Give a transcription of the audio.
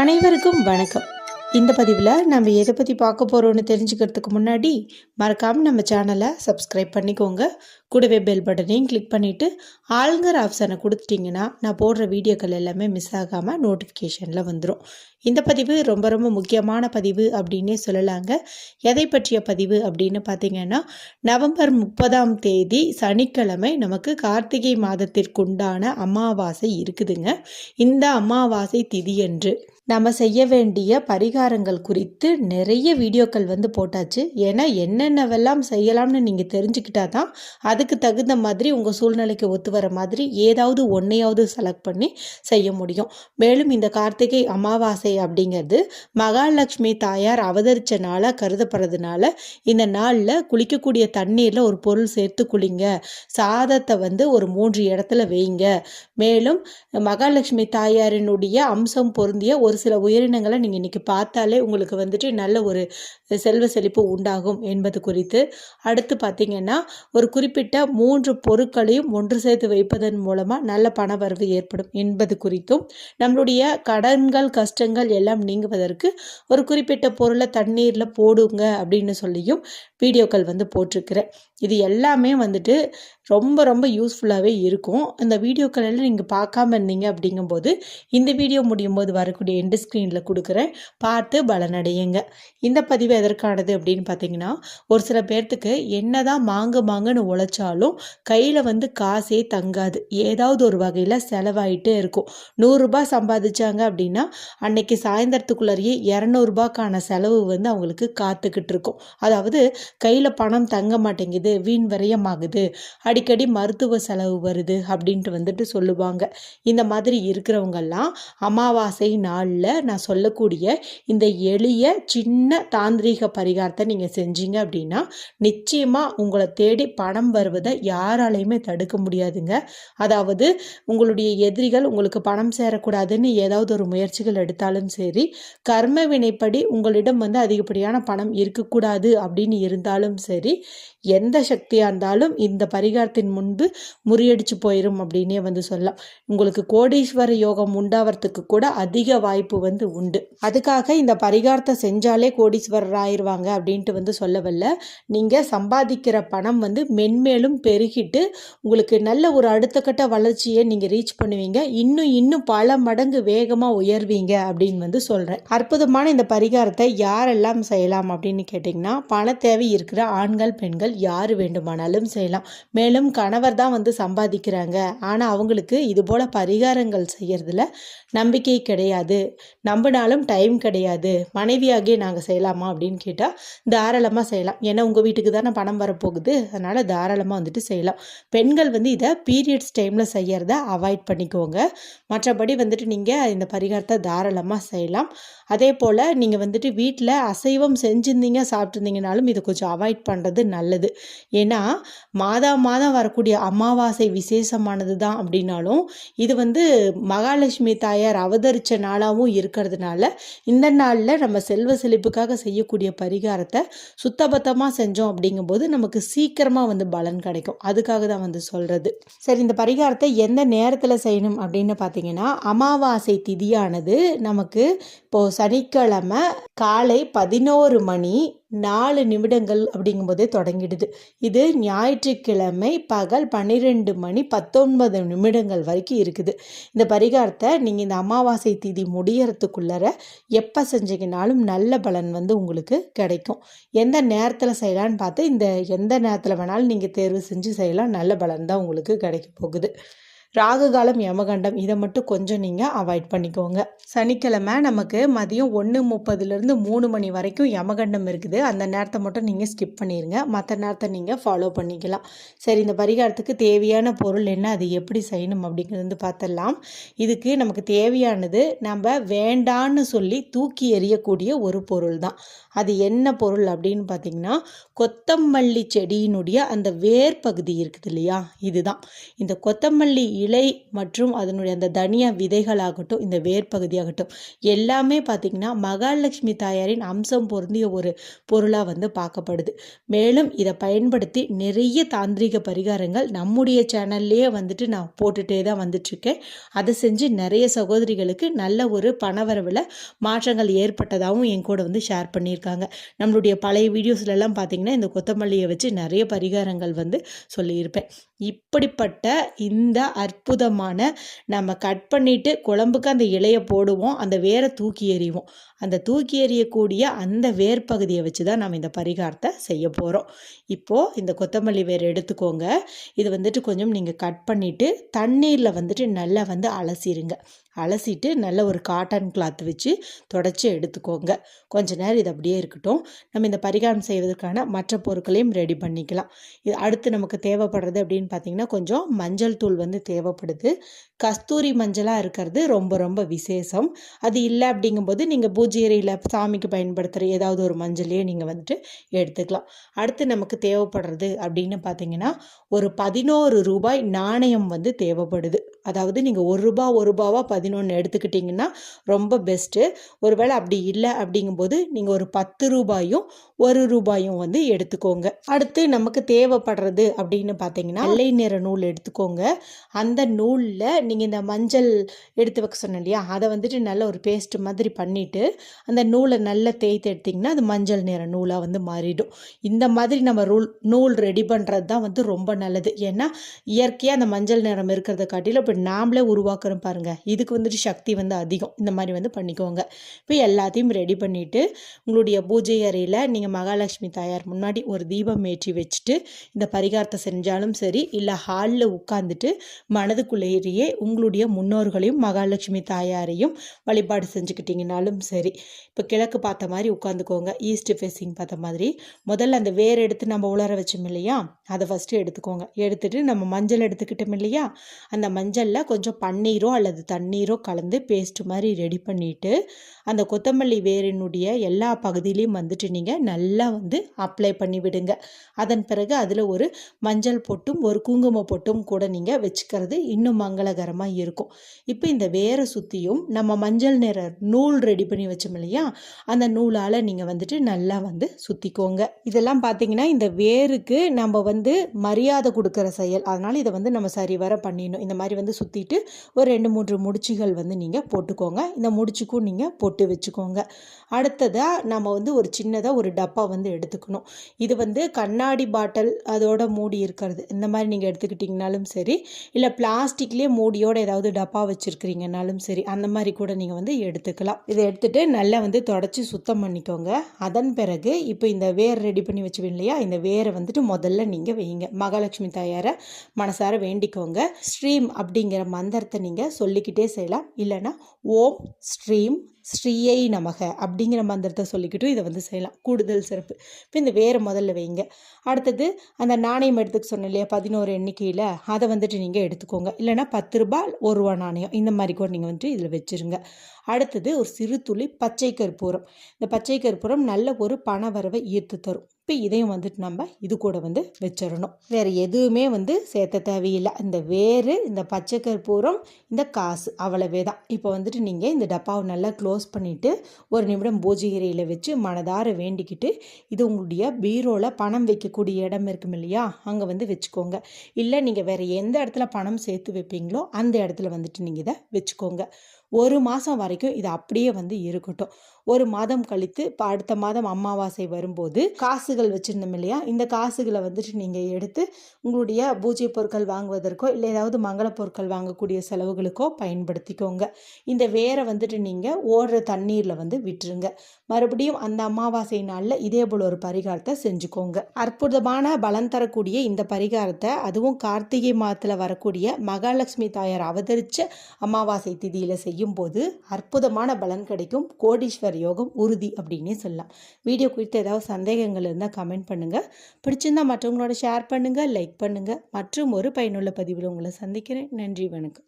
அனைவருக்கும் வணக்கம். இந்த பதிவில் நம்ம எதை பற்றி பார்க்க போகிறோன்னு தெரிஞ்சுக்கிறதுக்கு முன்னாடி மறக்காமல் நம்ம சேனலை சப்ஸ்கிரைப் பண்ணிக்கோங்க. கூடவே பெல் பட்டனையும் கிளிக் பண்ணிவிட்டு ஆளுங்கர் ஆப்ஷனை கொடுத்துட்டிங்கன்னா நான் போடுற வீடியோக்கள் எல்லாமே மிஸ் ஆகாமல் நோட்டிஃபிகேஷனில் வந்துடும் இந்த பதிவு ரொம்ப ரொம்ப முக்கியமான பதிவு அப்படின்னே சொல்லலாங்க. எதை பற்றிய பதிவு அப்படின்னு பார்த்தீங்கன்னா நவம்பர் முப்பதாம் தேதி சனிக்கிழமை நமக்கு கார்த்திகை மாதத்திற்குண்டான அமாவாசை இருக்குதுங்க. இந்த அமாவாசை திதியன்று. நம்ம செய்ய வேண்டிய பரிகாரங்கள் குறித்து நிறைய வீடியோக்கள் வந்து போட்டாச்சு. ஏன்னா என்னென்னவெல்லாம் செய்யலாம்னு நீங்கள் தெரிஞ்சுக்கிட்டா தான் அதுக்கு தகுந்த மாதிரி உங்கள் சூழ்நிலைக்கு ஒத்து வர மாதிரி ஏதாவது ஒன்றையாவது செலக்ட் பண்ணி செய்ய முடியும். மேலும் இந்த கார்த்திகை அமாவாசை அப்படிங்கிறது மகாலட்சுமி தாயார் அவதரித்த நாளாக கருதப்படுறதுனால இந்த நாளில் குளிக்கக்கூடிய தண்ணீரில் ஒரு பொருள் சேர்த்து குளிங்க. சாதத்தை வந்து ஒரு மூன்று இடத்துல வைங்க. மேலும் மகாலட்சுமி தாயாரினுடைய அம்சம் பொருந்திய ஒரு சில உயிரினங்களை நீங்கள் இன்றைக்கி பார்த்தாலே உங்களுக்கு வந்துட்டு நல்ல ஒரு செல்வ செழிப்பு உண்டாகும் என்பது குறித்து. அடுத்து பார்த்திங்கன்னா ஒரு குறிப்பிட்ட மூன்று பொருட்களையும் ஒன்று சேர்த்து வைப்பதன் மூலமாக நல்ல பணவரவு ஏற்படும் என்பது குறித்தும் நம்மளுடைய கடன்கள் கஷ்டங்கள் எல்லாம் நீங்குவதற்கு ஒரு குறிப்பிட்ட பொருளை தண்ணீரில் போடுங்க அப்படின்னு சொல்லியும் வீடியோக்கள் வந்து போட்டிருக்கிறேன் இது எல்லாமே வந்துட்டு ரொம்ப ரொம்ப யூஸ்ஃபுல்லாகவே இருக்கும். இந்த வீடியோக்கள் எல்லாம் நீங்கள் பார்க்காம இருந்தீங்க அப்படிங்கும்போது இந்த வீடியோ முடியும் போது வரக்கூடிய எண்டு ஸ்க்ரீனில் கொடுக்குறேன். பார்த்து பலனடையுங்க. இந்த பதிவு எதற்கானது அப்படின்னு பார்த்தீங்கன்னா ஒரு சில பேர்த்துக்கு என்ன தான் மாங்கு மாங்குன்னு உழைச்சாலும் கையில் வந்து காசே தங்காது. ஏதாவது ஒரு வகையில் செலவாயிட்டே இருக்கும். நூறுரூபா சம்பாதிச்சாங்க அப்படின்னா அன்னைக்கு சாயந்தரத்துக்குள்ளேயே இரநூறுபாக்கான செலவு வந்து அவங்களுக்கு காத்துக்கிட்டு இருக்கும். அதாவது கையில் பணம் தங்க மாட்டேங்குது வீண் விரயமாகுது. அடிக்கடி மருத்துவ செலவு வருது அப்படின்ட்டு வந்துட்டு சொல்லுவாங்க. இந்த மாதிரி இருக்கிறவங்கெல்லாம் அமாவாசை நாளில் நான் சொல்லக்கூடிய இந்த எளிய சின்ன தாந்திரீக பரிகாரத்தை நீங்கள் செஞ்சீங்க அப்படின்னா நிச்சயமாக உங்களை தேடி பணம் வருவதை யாராலையுமே தடுக்க முடியாதுங்க. அதாவது உங்களுடைய எதிரிகள் உங்களுக்கு பணம் சேரக்கூடாதுன்னு ஏதாவது ஒரு முயற்சிகள் எடுத்தாலும் சரி கர்ம வினைப்படி உங்களிடம் வந்து அதிகப்படியான பணம் இருக்கக்கூடாது அப்படின்னு இருந்தாலும் சரி எந்த சக்தியாக இருந்தாலும் இந்த பரிகாரத்தின் முன்பு முறியடிச்சு போயிடும் அப்படின்னே வந்து சொல்லலாம். உங்களுக்கு கோடீஸ்வர யோகம் உண்டாவதுக்கு கூட அதிக வாய்ப்பு வந்து உண்டு. அதுக்காக இந்த பரிகாரத்தை செஞ்சாலே கோடீஸ்வரர் ஆயிடுவாங்க அப்படின்ட்டு வந்து சொல்லவில்ல. நீங்கள் சம்பாதிக்கிற பணம் வந்து மென்மேலும் பெருகிட்டு உங்களுக்கு நல்ல ஒரு அடுத்த கட்ட வளர்ச்சியை நீங்கள் ரீச் பண்ணுவீங்க. இன்னும் இன்னும் பல மடங்கு வேகமாக உயர்வீங்க அப்படின்னு வந்து சொல்கிறேன் அற்புதமான இந்த பரிகாரத்தை யாரெல்லாம் செய்யலாம் அப்படின்னு கேட்டிங்கன்னா பண தேவை இருக்கிற ஆண்கள் பெண்கள் யார் வேண்டுமானாலும் செய்யலாம். மேலும் கணவர் தான் வந்து சம்பாதிக்கிறாங்க. ஆனால் அவங்களுக்கு இது போல் பரிகாரங்கள் செய்யறதுல நம்பிக்கை கிடையாது. நம்பினாலும் டைம் கிடையாது. மனைவியாகிய நாங்கள் செய்யலாமா அப்படின்னு கேட்டால் தாராளமாக செய்யலாம். ஏன்னா உங்கள் வீட்டுக்கு தானே பணம் வரப்போகுது. அதனால் தாராளமாக வந்துட்டு செய்யலாம். பெண்கள் வந்து இதை பீரியட்ஸ் டைமில் செய்யறத அவாய்ட் பண்ணிக்கோங்க. மற்றபடி வந்துட்டு நீங்கள் இந்த பரிகாரத்தை தாராளமாக செய்யலாம். அதே போல் நீங்கள் வந்துட்டு வீட்டில் அசைவம் செஞ்சுருந்தீங்க சாப்பிட்ருந்தீங்கனாலும் இதை கொஞ்சம் அவாய்ட் பண்ணுறது நல்லது. ஏன்னா மாதா மாதம் வரக்கூடிய அமாவாசை விசேஷமானது தான் அப்படின்னாலும் இது வந்து மகாலட்சுமி தாயார் அவதரித்த நாளாகவும் இருக்கிறதுனால இந்த நாளில் நம்ம செல்வ செழிப்புக்காக செய்யக்கூடிய பரிகாரத்தை சுத்தபத்தமாக செஞ்சோம் அப்படிங்கும்போது நமக்கு சீக்கிரமாக வந்து பலன் கிடைக்கும். அதுக்காக தான் வந்து சொல்கிறது சரி இந்த பரிகாரத்தை எந்த நேரத்தில் செய்யணும் அப்படின்னு பார்த்தீங்கன்னா அமாவாசை திதியானது நமக்கு இப்போது சனிக்கிழமை காலை பதினோரு மணி நாலு நிமிடங்கள் அப்படிங்கும்போதே தொடங்கிடுது. இது ஞாயிற்றுக்கிழமை பகல் பன்னிரெண்டு மணி பத்தொன்பது நிமிடங்கள் வரைக்கும் இருக்குது. இந்த பரிகாரத்தை நீங்கள் இந்த அமாவாசை திதி முடியறதுக்குள்ளற எப்போ செஞ்சீங்கனாலும் நல்ல பலன் வந்து உங்களுக்கு கிடைக்கும். எந்த நேரத்தில் செய்யலான்னு பார்த்து இந்த எந்த நேரத்தில் வேணாலும் நீங்கள் தேர்வு செஞ்சு செய்யலாம். நல்ல பலன் தான் உங்களுக்கு கிடைக்க போகுது. ராகுகாலம் யமகண்டம் இதை மட்டும் கொஞ்சம் நீங்கள் அவாய்ட் பண்ணிக்கோங்க. சனிக்கிழமை நமக்கு மதியம் ஒன்று முப்பதுலேருந்து மூணு மணி வரைக்கும் யமகண்டம் இருக்குது. அந்த நேரத்தை மட்டும் நீங்கள் ஸ்கிப் பண்ணிடுங்க மற்ற நேரத்தை நீங்கள் ஃபாலோ பண்ணிக்கலாம். சரி இந்த பரிகாரத்துக்கு தேவையான பொருள் என்ன? அது எப்படி செய்யணும் அப்படிங்கிறது பார்த்துடலாம் இதுக்கு நமக்கு தேவையானது நம்ம வேண்டான்னு சொல்லி தூக்கி எறியக்கூடிய ஒரு பொருள் தான் அது என்ன பொருள் அப்படின்னு பார்த்தீங்கன்னா கொத்தமல்லி செடியினுடைய அந்த வேர் பகுதி இருக்குது இல்லையா? இதுதான். இந்த கொத்தமல்லி இலை மற்றும் அதனுடைய அந்த தனியா விதைகளாகட்டும் இந்த வேர் பகுதியாகட்டும் எல்லாமே பார்த்திங்கன்னா மகாலட்சுமி தாயாரின் அம்சம் பொருந்திய ஒரு பொருளாக வந்து பார்க்கப்படுது. மேலும் இதை பயன்படுத்தி நிறைய தாந்திரிக பரிகாரங்கள் நம்முடைய சேனல்லையே வந்துட்டு நான் போட்டுகிட்டே தான் வந்துட்டுருக்கேன். அதை செஞ்சு நிறைய சகோதரிகளுக்கு நல்ல ஒரு பணவரவில் மாற்றங்கள் ஏற்பட்டதாகவும் என் கூட வந்து ஷேர் பண்ணியிருக்காங்க. நம்மளுடைய பழைய வீடியோஸ்லலாம் பார்த்திங்கன்னா இந்த கொத்தமல்லியை வச்சு நிறைய பரிகாரங்கள் வந்து சொல்லியிருப்பேன். இப்படிப்பட்ட இந்த அற்புதமான நம்ம கட் பண்ணிவிட்டு குழம்புக்கு அந்த இலையை போடுவோம் அந்த வேரை தூக்கி எறிவோம். அந்த தூக்கி எறியக்கூடிய அந்த வேர் பகுதியை வச்சு தான் நம்ம இந்த பரிகாரத்தை செய்ய போகிறோம் இப்போது இந்த கொத்தமல்லி வேர் எடுத்துக்கோங்க. இது வந்துட்டு கொஞ்சம் நீங்கள் கட் பண்ணிவிட்டு தண்ணீரில் வந்துட்டு நல்லா வந்து அலசிடுங்க அலசிட்டு நல்ல ஒரு காட்டன் கிளாத் வச்சு தொடச்சி எடுத்துக்கோங்க. கொஞ்ச நேரம் இது அப்படியே இருக்கட்டும். நம்ம இந்த பரிகாரம் செய்வதற்கான மற்ற பொருட்களையும் ரெடி பண்ணிக்கலாம். இது அடுத்து நமக்கு தேவைப்படுறது அப்படின்னு பார்த்தீங்கன்னா கொஞ்சம் மஞ்சள் தூள் வந்து தேவைப்படுது. கஸ்தூரி மஞ்சளாக இருக்கிறது ரொம்ப ரொம்ப விசேஷம். அது இல்லை அப்படிங்கும்போது நீங்கள் பூஜை அறையில் சாமிக்கு பயன்படுத்துகிற ஏதாவது ஒரு மஞ்சளையே நீங்கள் வந்துட்டு எடுத்துக்கலாம். அடுத்து நமக்கு தேவைப்படுறது அப்படின்னு பார்த்தீங்கன்னா ஒரு பதினோரு ரூபாய் நாணயம் வந்து தேவைப்படுது. அதாவது நீங்கள் ஒரு ரூபா ஒரு ரூபாவாக பதினொன்று எடுத்துக்கிட்டிங்கன்னா ரொம்ப பெஸ்ட்டு ஒருவேளை அப்படி இல்லை அப்படிங்கும்போது நீங்கள் ஒரு பத்து ரூபாயும் ஒரு ரூபாயும் வந்து எடுத்துக்கோங்க. அடுத்து நமக்கு தேவைப்படுறது அப்படின்னு பார்த்தீங்கன்னா வெள்ளை நிற நூல் எடுத்துக்கோங்க. அந்த நூலில் நீங்கள் இந்த மஞ்சள் எடுத்து வைக்க சொன்னேன் இல்லையா? அதை வந்துட்டு நல்ல ஒரு பேஸ்ட் மாதிரி பண்ணிவிட்டு அந்த நூலை நல்லா தேய்த்து எடுத்திங்கன்னா அது மஞ்சள் நிற நூலாக வந்து மாறிடும். இந்த மாதிரி நம்ம ரூல் நூல் ரெடி பண்ணுறது தான் வந்து ரொம்ப நல்லது. ஏன்னா இயற்கையாக அந்த மஞ்சள் நிறம் இருக்கிறத காட்டிலும் இப்போ நாமளே உருவாக்குறோம் பாருங்கள் இதுக்கு வந்துட்டு சக்தி வந்து அதிகம். இந்த மாதிரி வந்து பண்ணிக்கோங்க. இப்போ எல்லாத்தையும் ரெடி பண்ணிவிட்டு உங்களுடைய பூஜை அறையில் நீங்கள் மகாலட்சுமி தாயார் முன்னாடி ஒரு தீபம் ஏற்றி வச்சுட்டு இந்த பரிகாரத்தை செஞ்சாலும் சரி இல்லை ஹாலில் உட்காந்துட்டு மனதுக்குள்ளேயே உங்களுடைய முன்னோர்களையும் மகாலட்சுமி தாயாரையும் வழிபாடு செஞ்சுக்கிட்டிங்கனாலும் சரி இப்போ கிழக்கு பார்த்த மாதிரி உட்காந்துக்கோங்க ஈஸ்ட் ஃபேஸிங் பார்த்த மாதிரி. முதல்ல அந்த வேர் எடுத்து நம்ம உலர வச்சோம் இல்லையா? அதை ஃபஸ்ட்டு எடுத்துக்கோங்க. எடுத்துகிட்டு நம்ம மஞ்சள் எடுத்துக்கிட்டோம் இல்லையா? அந்த மஞ்சளில் கொஞ்சம் பன்னீரோ அல்லது தண்ணீரோ கலந்து பேஸ்ட் மாதிரி ரெடி பண்ணிவிட்டு அந்த கொத்தமல்லி வேரினுடைய எல்லா பகுதியிலையும் வந்துட்டு நீங்கள் நல்லா வந்து அப்ளை பண்ணி விடுங்க. அதன் பிறகு அதில் ஒரு மஞ்சள் பொட்டும் ஒரு குங்கும பொட்டும் கூட நீங்கள் வச்சுக்கிறது இன்னும் மங்களகரமாக இருக்கும். இப்போ இந்த வேரை சுற்றியும் நம்ம மஞ்சள் நிற நூல் ரெடி பண்ணி வச்சோம் இல்லையா? அந்த நூலால் நீங்கள் வந்துட்டு நல்லா வந்து சுற்றிக்கோங்க இதெல்லாம் பார்த்தீங்கன்னா இந்த வேருக்கு நம்ம வந்து மரியாதை கொடுக்குற செயல். அதனால் இதை வந்து நம்ம சரி வர பண்ணிடணும். இந்த மாதிரி வந்து சுற்றிட்டு ஒரு ரெண்டு மூன்று முடிச்சுகள் வந்து நீங்கள் போட்டுக்கோங்க. இந்த முடிச்சுக்கும் நீங்கள் போட்டு வச்சுக்கோங்க. அடுத்ததாக நம்ம வந்து ஒரு சின்னதாக ஒரு டப்பா வந்து எடுத்துக்கணும். இது வந்து கண்ணாடி பாட்டில் அதோட மூடி இருக்கிறது. இந்த மாதிரி நீங்கள் எடுத்துக்கிட்டிங்கனாலும் சரி இல்லை பிளாஸ்டிக்லேயே மூடியோடு ஏதாவது டப்பா வச்சுருக்கிறீங்கனாலும் சரி அந்த மாதிரி கூட நீங்கள் வந்து எடுத்துக்கலாம். இதை எடுத்துகிட்டு நல்லா வந்து தொடச்சி சுத்தம் பண்ணிக்கோங்க. அதன் பிறகு இப்போ இந்த வேர் ரெடி பண்ணி வச்சுவேன் இல்லையா? இந்த வேரை வந்துட்டு முதல்ல நீங்கள் வைங்க மகாலட்சுமி தாயாரை மனசார வேண்டிக்கோங்க. ஸ்ரீம் அப்படிங்கிற மந்திரத்தை நீங்கள் சொல்லிக்கிட்டே செய்யலாம். இல்லைன்னா ஓம் ஸ்ரீம் ஸ்ரீயை நமக அப்படிங்கிற மந்திரத்தை சொல்லிக்கிட்டும் இதை வந்து செய்யலாம். கூடுதல் சிறப்பு. இப்போ இந்த வேறு முதல்ல வைங்க அடுத்தது அந்த நாணயம் எடுத்துக்க சொன்னேன் இல்லையா? பதினோரு எண்ணிக்கையில் அதை வந்துட்டு நீங்கள் எடுத்துக்கோங்க. இல்லைனா பத்து ரூபாய் ஒரு ரூபா நாணயம் இந்த மாதிரி கூட நீங்கள் வந்துட்டு இதில் வச்சுருங்க. அடுத்தது ஒரு சிறு துளி பச்சை கற்பூரம். இந்த பச்சை கற்பூரம் நல்ல ஒரு பண வரவை ஈர்த்து தரும். இப்போ இதையும் வந்துட்டு நம்ம இது கூட வந்து வச்சிடணும். வேறு எதுவுமே வந்து சேர்த்த தேவையில்லை. இந்த வேறு இந்த பச்சை கற்பூரம் இந்த காசு அவ்வளவே தான். இப்போ வந்துட்டு நீங்கள் இந்த டப்பாவை நல்லா க்ளோஸ் பண்ணிவிட்டு ஒரு நிமிடம் பூஜகிரியில் வச்சு மனதார வேண்டிக்கிட்டு இது உங்களுடைய பீரோவில் பணம் வைக்கக்கூடிய இடம் இருக்கும் இல்லையா? அங்கே வந்து வச்சுக்கோங்க. இல்லை நீங்கள் வேறு எந்த இடத்துல பணம் சேர்த்து வைப்பீங்களோ அந்த இடத்துல வந்துட்டு நீங்கள் இதை வச்சுக்கோங்க. ஒரு மாதம் வரைக்கும் இது அப்படியே வந்து இருக்கட்டும். ஒரு மாதம் கழித்து இப்போ அடுத்த மாதம் அமாவாசை வரும்போது காசுகள் வச்சுருந்தோம் இல்லையா? இந்த காசுகளை வந்துட்டு நீங்கள் எடுத்து உங்களுடைய பூஜை பொருட்கள் வாங்குவதற்கோ இல்லை ஏதாவது மங்கள பொருட்கள் வாங்கக்கூடிய செலவுகளுக்கோ பயன்படுத்திக்கோங்க. இந்த வேரை வந்துட்டு நீங்கள் ஓடுற தண்ணீரில் வந்து விட்டுருங்க. மறுபடியும் அந்த அமாவாசை நாளில் இதே போல் ஒரு பரிகாரத்தை செஞ்சுக்கோங்க. அற்புதமான பலன் தரக்கூடிய இந்த பரிகாரத்தை அதுவும் கார்த்திகை மாதத்தில் வரக்கூடிய மகாலட்சுமி தாயார் அவதரித்த அமாவாசை திதியில் செய்யும்போது அற்புதமான பலன் கிடைக்கும். கோடீஸ்வர் யோகம் உறுதி அப்படின்னே சொல்லலாம். வீடியோ குறித்து ஏதாவது சந்தேகங்கள் இருந்தால் கமெண்ட் பண்ணுங்கள் பிடிச்சிருந்தா மற்றவங்களோட ஷேர் பண்ணுங்கள் லைக் பண்ணுங்கள் மற்றும் ஒரு பயனுள்ள பதிவில் உங்களை சந்திக்கிறேன். நன்றி வணக்கம்.